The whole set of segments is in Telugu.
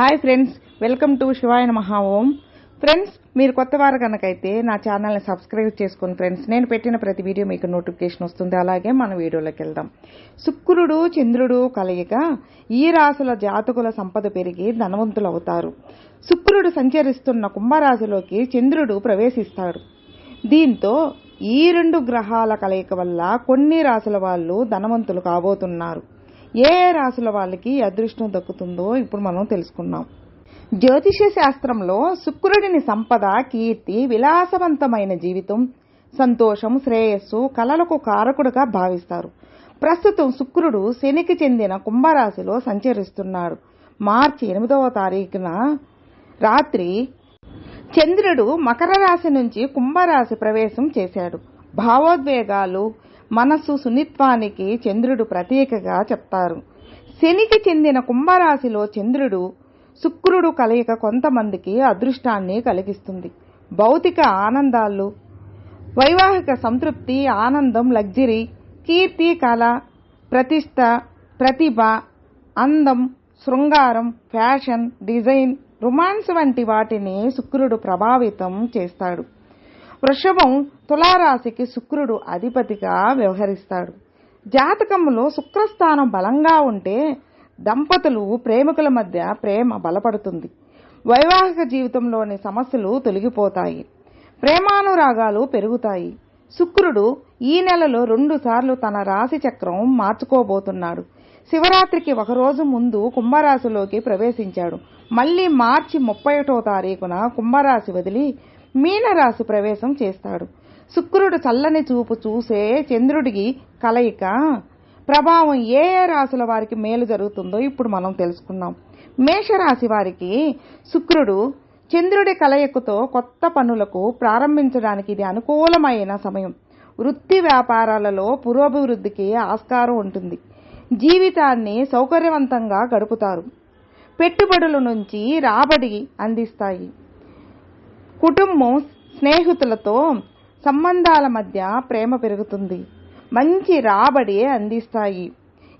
హాయ్ ఫ్రెండ్స్ వెల్కమ్ టు శివాయన మహా ఓం. ఫ్రెండ్స్ మీరు కొత్త వారు కనుకైతే నా ఛానల్ని సబ్స్క్రైబ్ చేసుకోండి ఫ్రెండ్స్ నేను పెట్టిన ప్రతి వీడియో మీకు నోటిఫికేషన్ వస్తుంది అలాగే మన వీడియోలోకి వెళ్దాం. శుక్రుడు చంద్రుడు కలయిక ఈ రాశుల జాతకుల సంపద పెరిగి ధనవంతులు అవుతారు శుక్రుడు సంచరిస్తున్న కుంభరాశిలోకి చంద్రుడు ప్రవేశిస్తాడు. దీంతో ఈ రెండు గ్రహాల కలయిక వల్ల కొన్ని రాశుల వాళ్ళు ధనవంతులు కాబోతున్నారు. ఏ రాశుల వాళ్ళకి అదృష్టం దక్కుతుందో ఇప్పుడు మనం తెలుసుకున్నాం జ్యోతిష శాస్త్రంలో శుక్రుడిని సంపద కీర్తి విలాసవంతమైన జీవితం సంతోషం శ్రేయస్సు కలలకు కారకుడుగా భావిస్తారు. ప్రస్తుతం శుక్రుడు శనికి చెందిన కుంభరాశిలో సంచరిస్తున్నాడు. మార్చి ఎనిమిదవ తారీఖున రాత్రి చంద్రుడు మకర రాశి నుంచి కుంభరాశి ప్రవేశం చేశాడు. భావోద్వేగాలు మనస్సు సున్నిత్వానికి చంద్రుడు ప్రతీకగా చెప్తారు. శనికి చెందిన కుంభరాశిలో చంద్రుడు శుక్రుడు కలయిక కొంతమందికి అదృష్టాన్ని కలిగిస్తుంది. భౌతిక ఆనందాలు వైవాహిక సంతృప్తి ఆనందం లగ్జరీ కీర్తి కళ ప్రతిష్ట ప్రతిభ అందం శృంగారం ఫ్యాషన్ డిజైన్ రొమాన్స్ వంటి వాటిని శుక్రుడు ప్రభావితం చేస్తాడు. వృషభం తులారాశికి శుక్రుడు అధిపతిగా వ్యవహరిస్తాడు. జాతకంలో శుక్రస్థానం బలంగా ఉంటే దంపతులు ప్రేమికుల మధ్య ప్రేమ బలపడుతుంది. వైవాహిక జీవితంలోని సమస్యలు తొలగిపోతాయి. ప్రేమానురాగాలు పెరుగుతాయి. శుక్రుడు ఈ నెలలో రెండుసార్లు తన రాశి చక్రం మార్చుకోబోతున్నాడు. శివరాత్రికి ఒకరోజు ముందు కుంభరాశిలోకి ప్రవేశించాడు. మళ్ళీ మార్చి ముప్పై ఒకటో తారీఖున కుంభరాశి వదిలి మీనరాశి ప్రవేశం చేస్తాడు. శుక్రుడు చల్లని చూపు చూసే చంద్రుడికి కలయిక. ప్రభావం ఏ ఏ రాశుల వారికి మేలు జరుగుతుందో ఇప్పుడు మనం తెలుసుకుందాం. మేషరాశి వారికి శుక్రుడు చంద్రుడి కలయికతో కొత్త పనులకు ప్రారంభించడానికి ఇది అనుకూలమైన సమయం. వృత్తి వ్యాపారాలలో పురోభివృద్ధికి ఆస్కారం ఉంటుంది. జీవితాన్ని సౌకర్యవంతంగా గడుపుతారు. పెట్టుబడుల నుంచి రాబడి అందిస్తాయి. కుటుంబం స్నేహితులతో సంబంధాల మధ్య ప్రేమ పెరుగుతుంది. మంచి రాబడి అందిస్తాయి.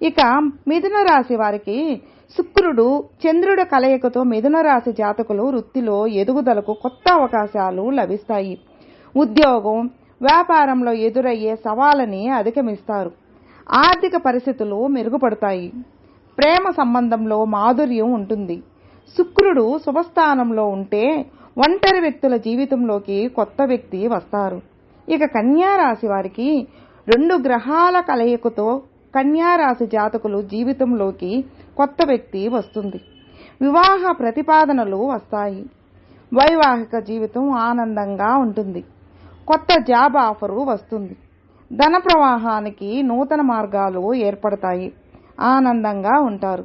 ఇక మిథున రాశి వారికి శుక్రుడు చంద్రుడి కలయికతో మిథున రాశి జాతకులు వృత్తిలో ఎదుగుదలకు కొత్త అవకాశాలు లభిస్తాయి. ఉద్యోగం వ్యాపారంలో ఎదురయ్యే సవాళ్ళని అధిగమిస్తారు. ఆర్థిక పరిస్థితులు మెరుగుపడతాయి. ప్రేమ సంబంధంలో మాధుర్యం ఉంటుంది. శుక్రుడు శుభస్థానంలో ఉంటే ఒంటరి వ్యక్తుల జీవితంలోకి కొత్త వ్యక్తి వస్తారు. ఇక కన్యా రాశి వారికి రెండు గ్రహాల కలయికతో కన్యా రాశి జాతకులు జీవితంలోకి కొత్త వ్యక్తి వస్తుంది. వివాహ ప్రతిపాదనలు వస్తాయి. వైవాహిక జీవితం ఆనందంగా ఉంటుంది. కొత్త జాబ్ ఆఫరు వస్తుంది. ధన ప్రవాహానికి నూతన మార్గాలు ఏర్పడతాయి. ఆనందంగా ఉంటారు.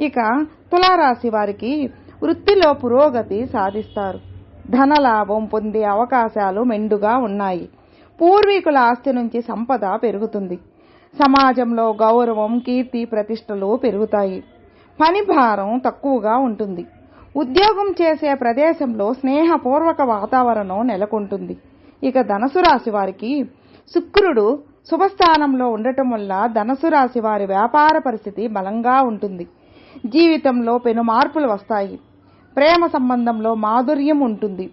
ఇక తులారాశి వారికి వృత్తిలో పురోగతి సాధిస్తారు. ధనలాభం పొందే అవకాశాలు మెండుగా ఉన్నాయి. పూర్వీకుల ఆస్తి నుంచి సంపద పెరుగుతుంది. సమాజంలో గౌరవం కీర్తి ప్రతిష్టలు పెరుగుతాయి. పని భారం తక్కువగా ఉంటుంది. ఉద్యోగం చేసే ప్రదేశంలో స్నేహపూర్వక వాతావరణం నెలకొంటుంది. ఇక ధనసు రాశి వారికి శుక్రుడు శుభస్థానంలో ఉండటం వల్ల ధనసు రాశి వారి వ్యాపార పరిస్థితి బలంగా ఉంటుంది. జీవితంలో పెను మార్పులు వస్తాయి. ప్రేమ సంబంధంలో మాధుర్యం ఉంటుంది.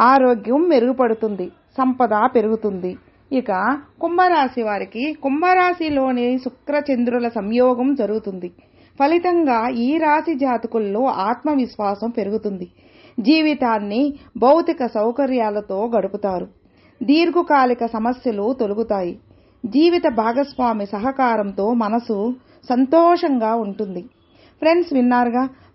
ఆరోగ్యం మెరుగుపడుతుంది. సంపద పెరుగుతుంది. ఇక కుంభరాశి వారికి కుంభరాశిలోని శుక్రచంద్రుల సంయోగం జరుగుతుంది. ఫలితంగా ఈ రాశి జాతకుల్లో ఆత్మవిశ్వాసం పెరుగుతుంది. జీవితాన్ని భౌతిక సౌకర్యాలతో గడుపుతారు. దీర్ఘకాలిక సమస్యలు తొలుగుతాయి. జీవిత భాగస్వామి సహకారంతో మనసు సంతోషంగా ఉంటుంది. ఫ్రెండ్స్ విన్నారుగా?